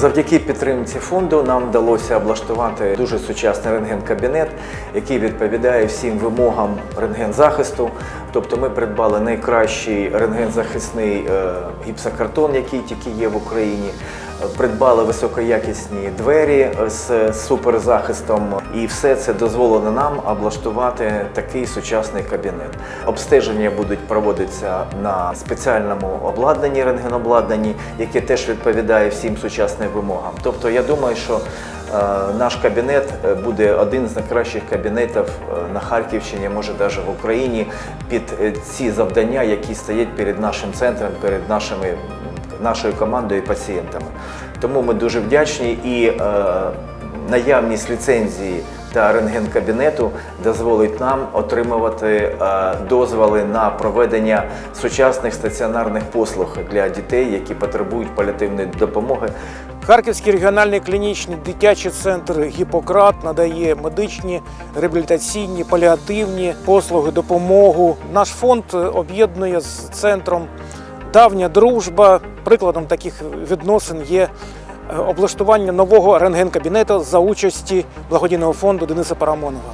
Завдяки підтримці фонду нам вдалося облаштувати дуже сучасний рентген-кабінет, який відповідає всім вимогам рентгензахисту. Тобто ми придбали найкращий рентгензахисний е, гіпсокартон, який тільки є в Україні. Придбали високоякісні двері з суперзахистом, і все це дозволено нам облаштувати такий сучасний кабінет. Обстеження будуть проводитися на спеціальному обладнанні, рентгенобладнанні, яке теж відповідає всім сучасним вимогам. Тобто, я думаю, що е, наш кабінет е, буде один з найкращих кабінетів е, на Харківщині, може навіть в Україні, під ці завдання, які стоять перед нашим центром, перед нашими нашою командою і пацієнтами. Тому ми дуже вдячні і е, наявність ліцензії та рентген-кабінету дозволить нам отримувати е, дозволи на проведення сучасних стаціонарних послуг для дітей, які потребують паліативної допомоги. Харківський регіональний клінічний дитячий центр Гіппократ надає медичні, реабілітаційні, паліативні послуги, допомогу. Наш фонд об'єднує з центром давня дружба. Прикладом таких відносин є е, облаштування нового рентген-кабінету за участі благодійного фонду Дениса Парамонова.